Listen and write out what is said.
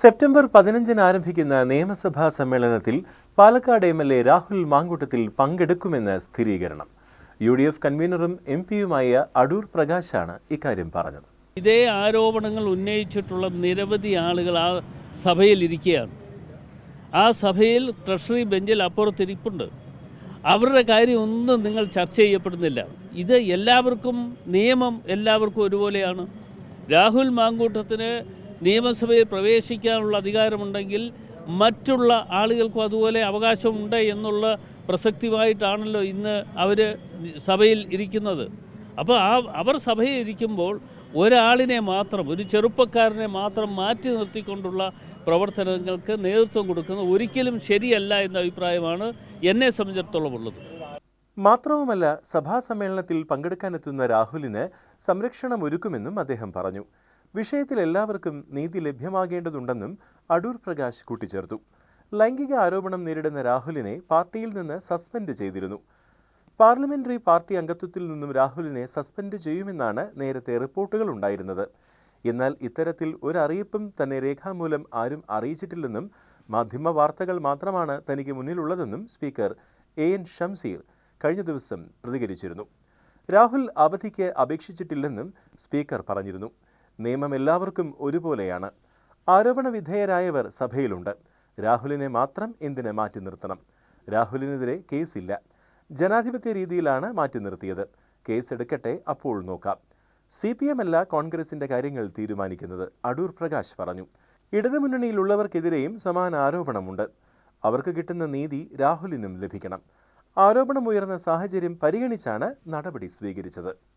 September പതിനഞ്ചിന് ആരംഭിക്കുന്ന നിയമസഭാ സമ്മേളനത്തിൽ Palakkad M L A Rahul Mamkootathil പങ്കെടുക്കുമെന്ന് സ്ഥിരീകരണം. യു ഡി എഫ് കൺവീനറും എം പിയുമായ അടൂർ പ്രകാശാണ് ഇക്കാര്യം പറഞ്ഞത്. ഇതേ ആരോപണങ്ങൾ ഉന്നയിച്ചിട്ടുള്ള നിരവധി ആളുകൾ ആ സഭയിൽ ഇരിക്കുകയാണ്. ആ സഭയിൽ ട്രഷറി ബെഞ്ചിൽ അപ്പുറത്തിരിപ്പുണ്ട്. അവരുടെ കാര്യം ഒന്നും നിങ്ങൾ ചർച്ച ചെയ്യപ്പെടുന്നില്ല. ഇത് എല്ലാവർക്കും നിയമം എല്ലാവർക്കും ഒരുപോലെയാണ്. രാഹുൽ മാങ്കൂട്ടത്തിന് നിയമസഭയിൽ പ്രവേശിക്കാനുള്ള അധികാരമുണ്ടെങ്കിൽ മറ്റുള്ള ആളുകൾക്കും അതുപോലെ അവകാശമുണ്ട് എന്നുള്ള പ്രസക്തിയായിട്ടാണല്ലോ ഇന്ന് അവർ സഭയിൽ ഇരിക്കുന്നത്. അപ്പോൾ ആ അവർ സഭയിൽ ഇരിക്കുമ്പോൾ ഒരാളിനെ മാത്രം ഒരു ചെറുപ്പക്കാരനെ മാത്രം മാറ്റി നിർത്തിക്കൊണ്ടുള്ള പ്രവർത്തനങ്ങൾക്ക് നേതൃത്വം കൊടുക്കുന്നത് ഒരിക്കലും ശരിയല്ല എന്ന അഭിപ്രായമാണ് എന്നെ സംബന്ധിച്ചിടത്തോളം ഉള്ളത്. മാത്രവുമല്ല സഭാ സമ്മേളനത്തിൽ പങ്കെടുക്കാനെത്തുന്ന രാഹുലിന് സംരക്ഷണം ഒരുക്കുമെന്നും അദ്ദേഹം പറഞ്ഞു. വിഷയത്തിൽ എല്ലാവർക്കും നീതി ലഭ്യമാകേണ്ടതുണ്ടെന്നും അടൂർ പ്രകാശ് കൂട്ടിച്ചേർത്തു. ലൈംഗിക ആരോപണം നേരിടുന്ന രാഹുലിനെ പാർട്ടിയിൽ നിന്ന് സസ്പെൻഡ് ചെയ്തിരുന്നു. പാർലമെന്ററി പാർട്ടി അംഗത്വത്തിൽ നിന്നും രാഹുലിനെ സസ്പെൻഡ് ചെയ്യുമെന്നാണ് നേരത്തെ റിപ്പോർട്ടുകൾ ഉണ്ടായിരുന്നത്. എന്നാൽ ഇത്തരത്തിൽ ഒരറിയിപ്പും തന്നെ രേഖാമൂലം ആരും അറിയിച്ചിട്ടില്ലെന്നും മാധ്യമ വാർത്തകൾ മാത്രമാണ് തനിക്ക് മുന്നിലുള്ളതെന്നും സ്പീക്കർ എ എൻ ഷംസീർ കഴിഞ്ഞ ദിവസം പ്രതികരിച്ചിരുന്നു. രാഹുൽ അവധിക്ക് അപേക്ഷിച്ചിട്ടില്ലെന്നും സ്പീക്കർ പറഞ്ഞിരുന്നു. നിയമം എല്ലാവർക്കും ഒരുപോലെയാണ്. ആരോപണ വിധേയരായവർ സഭയിലുണ്ട്. രാഹുലിനെ മാത്രം എന്തിനെ മാറ്റി നിർത്തണം? രാഹുലിനെതിരെ കേസില്ല. ജനാധിപത്യ രീതിയിലാണ് മാറ്റി നിർത്തിയത്. കേസെടുക്കട്ടെ അപ്പോൾ നോക്കാം. സി പി എം അല്ല കോൺഗ്രസിന്റെ കാര്യങ്ങൾ തീരുമാനിക്കുന്നത് അടൂർ പ്രകാശ് പറഞ്ഞു. ഇടതുമുന്നണിയിലുള്ളവർക്കെതിരെയും സമാന ആരോപണമുണ്ട്. അവർക്ക് കിട്ടുന്ന നീതി രാഹുലിനും ലഭിക്കണം. ആരോപണമുയർന്ന സാഹചര്യം പരിഗണിച്ചാണ് നടപടി സ്വീകരിച്ചത്.